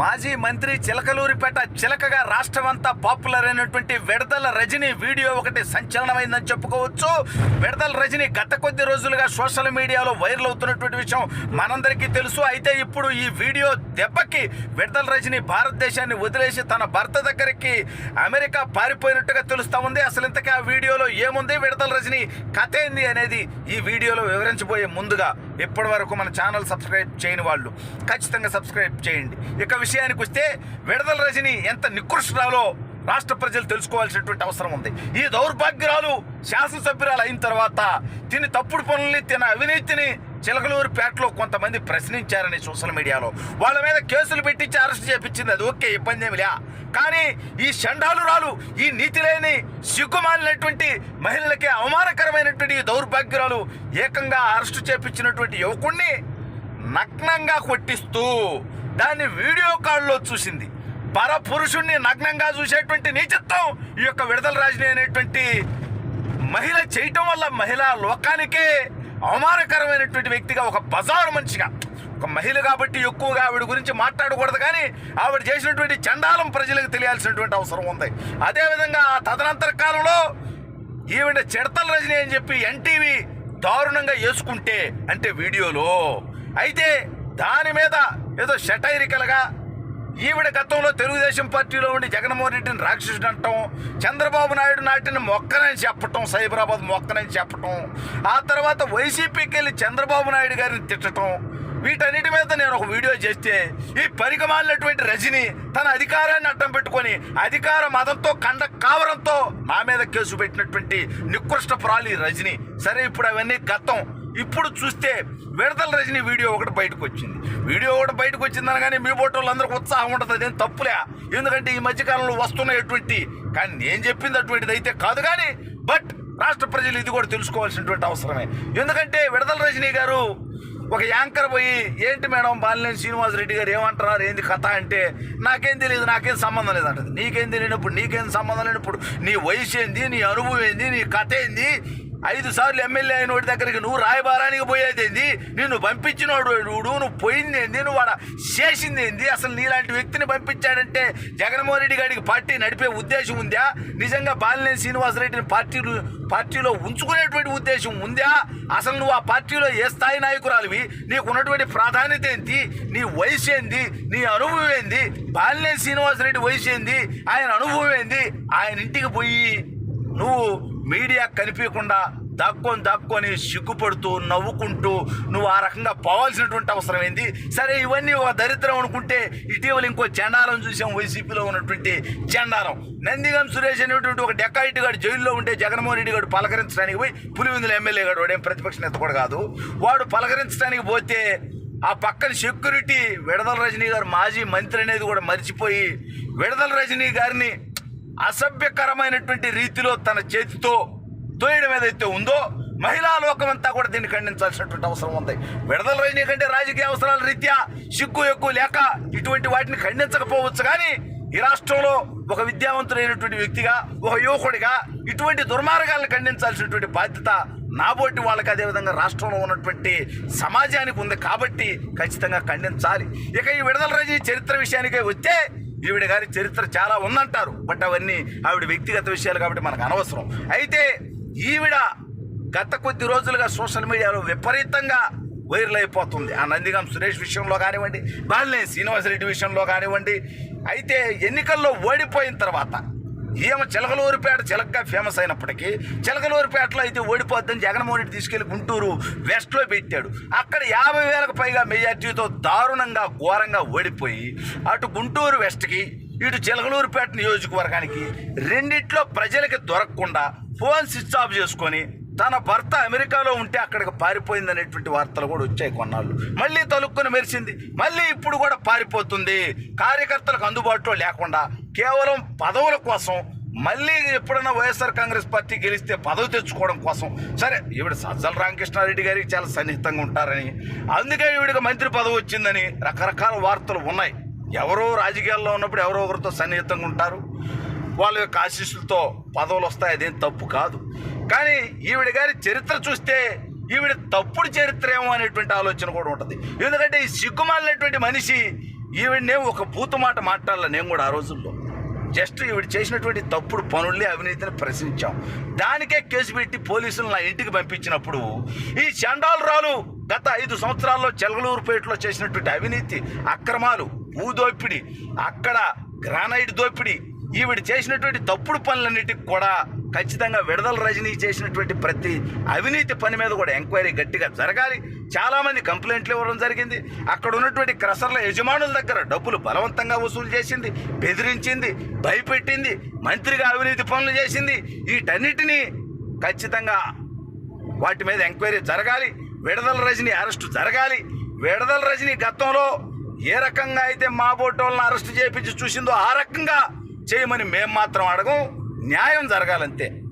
మాజీ మంత్రి చిలకలూరిపేట చిలకగా రాష్ట్రమంతా పాపులర్ అయినటువంటి విడదల రజని వీడియో ఒకటి సంచలనమైందని చెప్పుకోవచ్చు. విడదల రజని గత కొద్ది రోజులుగా సోషల్ మీడియాలో వైరల్ అవుతున్నటువంటి విషయం మనందరికీ తెలుసు. అయితే ఇప్పుడు ఈ వీడియో దెబ్బకి విడదల రజని భారతదేశాన్ని వదిలేసి తన భర్త దగ్గరికి అమెరికా పారిపోయినట్టుగా తెలుస్తా ఉంది. అసలు ఇంతకీ ఆ వీడియోలో ఏముంది? విడదల రజని కథ ఏంది అనేది ఈ వీడియోలో వివరించబోయే ముందుగా ఇప్పటి వరకు మన ఛానల్ సబ్స్క్రైబ్ చేయని వాళ్ళు ఖచ్చితంగా సబ్స్క్రైబ్ చేయండి. ఇక విషయానికి వస్తే విడదల రజని ఎంత నికృష్టరాలో రాష్ట్ర ప్రజలు తెలుసుకోవాల్సినటువంటి అవసరం ఉంది. ఈ దౌర్భాగ్యురాలు శాసనసభ్యురాలు అయిన తర్వాత తిని తప్పుడు పనుల్ని తిన అవినీతిని చిలకలూరుపేటలో కొంతమంది ప్రశ్నించారని సోషల్ మీడియాలో. వాళ్ళ మీద కేసులు పెట్టించి అరెస్ట్ చేపించింది అది. ఓకే ఇబ్బంది ఏమిలే కానీ ఈ షండాలు రాలు ఈ నీతి లేని సిగ్గుమాలినటువంటి మహిళలకి అవమానకరమైనటువంటి దౌర్భాగ్యురాలు ఏకంగా అరెస్టు చేపించినటువంటి యువకుణ్ణి నగ్నంగా కొట్టిస్తూ దాన్ని వీడియో కాల్లో చూసింది. పర పురుషుణ్ణి నగ్నంగా చూసేటువంటి నీచత్వం ఈ యొక్క విడుదల రాజని అనేటువంటి మహిళ చేయటం వల్ల మహిళా లోకానికే అవమానకరమైనటువంటి వ్యక్తిగా ఒక బజారు మనిషిగా ఒక మహిళ కాబట్టి ఎక్కువగా ఆవిడ గురించి మాట్లాడకూడదు కానీ ఆవిడ చేసినటువంటి చండాలం ప్రజలకు తెలియాల్సినటువంటి అవసరం ఉంది. అదేవిధంగా ఆ తదనంతర కాలంలో ఈవిడ చిడతల రజని అని చెప్పి ఎన్టీవీ దారుణంగా వేసుకుంటే అంటే వీడియోలో అయితే దాని మీద ఏదో షటైరికలుగా ఈవిడ గతంలో తెలుగుదేశం పార్టీలో ఉండి జగన్మోహన్ రెడ్డిని రాక్షసుడు అంటాం చంద్రబాబు నాయుడు నాటిని మొక్కనని చెప్పటం సైబరాబాద్ మొక్కనని చెప్పటం ఆ తర్వాత వైసీపీకి వెళ్ళి చంద్రబాబు నాయుడు గారిని తిట్టడం వీటన్నిటి మీద నేను ఒక వీడియో చేస్తే ఈ పరికమాలినటువంటి రజని తన అధికారాన్ని అడ్డం పెట్టుకొని అధికార మతంతో కండ కావడంతో నా మీద కేసు పెట్టినటువంటి నికృష్ట ప్రాలి రజని. సరే ఇప్పుడు అవన్నీ గతం. ఇప్పుడు చూస్తే విడతల రజని వీడియో ఒకటి బయటకు వచ్చింది. వీడియో ఒకటి బయటకు వచ్చిందని కానీ మీ బోటోళ్ళు అందరికి ఉత్సాహం ఉంటుంది అదేం తప్పులే. ఎందుకంటే ఈ మధ్యకాలంలో వస్తున్నటువంటి కానీ నేను చెప్పింది అటువంటిది అయితే కాదు కానీ బట్ రాష్ట్ర ప్రజలు ఇది కూడా తెలుసుకోవాల్సినటువంటి అవసరమే. ఎందుకంటే విడదల రజనీ గారు ఒక యాంకర్ పోయి ఏంటి మేడం బాలినేని శ్రీనివాసరెడ్డి గారు ఏమంటున్నారు? ఏంది కథ అంటే నాకేం తెలియదు నాకేం సంబంధం లేదంటది నీకేం తెలియనప్పుడు నీకేం సంబంధం లేనప్పుడు నీ వయసు ఏంది నీ అనుభవం ఏంది నీ కథ ఏంది ఐదు సార్లు ఎమ్మెల్యే అయిన వాడి దగ్గరికి నువ్వు రాయబారానికి పోయేదేంది నిన్ను పంపించినోడు నువ్వు నువ్వు పోయిందేంది నువ్వు వాడ చేసిందేంది అసలు నీలాంటి వ్యక్తిని పంపించాడంటే జగన్మోహన్ రెడ్డి గారికి పార్టీ నడిపే ఉద్దేశం ఉందా? నిజంగా బాలినేని శ్రీనివాసరెడ్డిని పార్టీలు పార్టీలో ఉంచుకునేటువంటి ఉద్దేశం ఉందా? అసలు నువ్వు ఆ పార్టీలో ఏ స్థాయి నాయకురాలివి? నీకు ఉన్నటువంటి ప్రాధాన్యత ఏంటి నీ వయసు ఏంది? నీ అనుభవం ఏంది? బాలినేని శ్రీనివాసరెడ్డి వయసు ఏంది? ఆయన అనుభవం ఏంది? ఆయన ఇంటికి పోయి నువ్వు మీడియా కనిపించకుండా దాక్కొని దాక్కొని సిగ్గుపడుతూ నవ్వుకుంటూ నువ్వు ఆ రకంగా పోవాల్సినటువంటి అవసరం ఏంది? సరే ఇవన్నీ ఒక దరిద్రం అనుకుంటే ఇటీవల ఇంకో చండాలం చూసాం వైసీపీలో ఉన్నటువంటి చండాలం నందిగం సురేష్ అనేటువంటి ఒక డెకాయిట్ గాడు జైల్లో ఉంటే జగన్మోహన్ రెడ్డి గారు పలకరించడానికి పోయి పులివెందుల ఎమ్మెల్యే గారు వాడేం ప్రతిపక్ష నేత కూడా కాదు. వాడు పలకరించడానికి పోతే ఆ పక్కన సెక్యూరిటీ విడదల రజనీ గారు మాజీ మంత్రి అనేది కూడా మర్చిపోయి విడదల రజనీ గారిని అసభ్యకరమైనటువంటి రీతిలో తన చేతితో తోయడం ఏదైతే ఉందో మహిళా లోకం అంతా కూడా దీన్ని ఖండించాల్సినటువంటి అవసరం ఉంది. విడుదల రజనీ కంటే రాజకీయ అవసరాల రీత్యా సిగ్గు ఎక్కువ లేక ఇటువంటి వాటిని ఖండించకపోవచ్చు. కానీ ఈ రాష్ట్రంలో ఒక విద్యావంతుడైనటువంటి వ్యక్తిగా ఒక యువకుడిగా ఇటువంటి దుర్మార్గాలను ఖండించాల్సినటువంటి బాధ్యత నాబోటి వాళ్ళకి అదేవిధంగా రాష్ట్రంలో ఉన్నటువంటి సమాజానికి ఉంది కాబట్టి ఖచ్చితంగా ఖండించాలి. ఇక ఈ విడుదల రజనీ చరిత్ర విషయానికే వస్తే ఈవిడ గారి చరిత్ర చాలా ఉందంటారు. బట్ అవన్నీ ఆవిడ వ్యక్తిగత విషయాలు కాబట్టి మనకు అనవసరం. అయితే ఈవిడ గత కొద్ది రోజులుగా సోషల్ మీడియాలో విపరీతంగా వైరల్ అయిపోతుంది. ఆ నందిగం సురేష్ విషయంలో కానివ్వండి బాలినేని శ్రీనివాసరెడ్డి విషయంలో కానివ్వండి అయితే ఎన్నికల్లో ఓడిపోయిన తర్వాత ఈమె చిలకలూరిపేట చిలకగా ఫేమస్ అయినప్పటికీ చిలకలూరిపేటలో అయితే ఓడిపోద్దని జగన్మోహన్ రెడ్డి తీసుకెళ్ళి గుంటూరు వెస్ట్లో పెట్టాడు. అక్కడ యాభై వేలకు పైగా మెజార్టీతో దారుణంగా ఘోరంగా ఓడిపోయి అటు గుంటూరు వెస్ట్కి ఇటు చిలకలూరిపేట నియోజకవర్గానికి రెండిట్లో ప్రజలకి దొరకకుండా ఫోన్ స్విచ్ ఆఫ్ చేసుకొని తన భర్త అమెరికాలో ఉంటే అక్కడికి పారిపోయింది అనేటువంటి వార్తలు కూడా వచ్చాయి కొన్నాళ్ళు. మళ్ళీ తలుక్కుని మెరిసింది. మళ్ళీ ఇప్పుడు కూడా పారిపోతుంది. కార్యకర్తలకు అందుబాటులో లేకుండా కేవలం పదవుల కోసం మళ్ళీ ఎప్పుడైనా వైఎస్ఆర్ కాంగ్రెస్ పార్టీ గెలిస్తే పదవి తెచ్చుకోవడం కోసం. సరే ఈవిడ సజ్జల రామకృష్ణారెడ్డి గారికి చాలా సన్నిహితంగా ఉంటారని. అందుకే ఈవిడికి మంత్రి పదవి వచ్చిందని రకరకాల వార్తలు ఉన్నాయి. ఎవరో రాజకీయాల్లో ఉన్నప్పుడు ఎవరో ఒకరితో సన్నిహితంగా ఉంటారు. వాళ్ళ యొక్క ఆశీస్సులతో పదవులు వస్తాయి అదేం తప్పు కాదు. కానీ ఈవిడ గారి చరిత్ర చూస్తే ఈవిడ తప్పుడు చరిత్ర ఏమో అనేటువంటి ఆలోచన కూడా ఉంటుంది. ఎందుకంటే ఈ సిగ్గుమాలినటువంటి మనిషి ఈవిడనే ఒక బూతు మాట మాట్లాడాల నేను కూడా ఆ రోజుల్లో. జస్ట్ ఈవిడ చేసినటువంటి తప్పుడు పనుల్ని అవినీతిని ప్రశ్నించాం. దానికే కేసు పెట్టి పోలీసులు నా ఇంటికి పంపించినప్పుడు ఈ చండాలురాలు గత ఐదు సంవత్సరాల్లో చెలగలూరుపేటలో చేసినటువంటి అవినీతి అక్రమాలు భూదోపిడి అక్కడ గ్రానైట్ దోపిడి ఈవిడ చేసినటువంటి తప్పుడు పనులన్నిటికి కూడా ఖచ్చితంగా విడుదల రజనీ చేసినటువంటి ప్రతి అవినీతి పని మీద కూడా ఎంక్వైరీ గట్టిగా జరగాలి. చాలామంది కంప్లైంట్లు ఇవ్వడం జరిగింది. అక్కడ ఉన్నటువంటి క్రషర్ల యజమానుల దగ్గర డబ్బులు బలవంతంగా వసూలు చేసింది బెదిరించింది భయపెట్టింది మంత్రిగా అవినీతి పనులు చేసింది. వీటన్నిటినీ ఖచ్చితంగా వాటి మీద ఎంక్వైరీ జరగాలి. విడుదల రజనీ అరెస్టు జరగాలి. విడుదల రజనీ గతంలో ఏ రకంగా అయితే మా బోటోళ్ళని అరెస్ట్ చేయించి చూసిందో ఆ రకంగా చేయమని మేం మాత్రం అడగం. న్యాయం జరగాలంతే.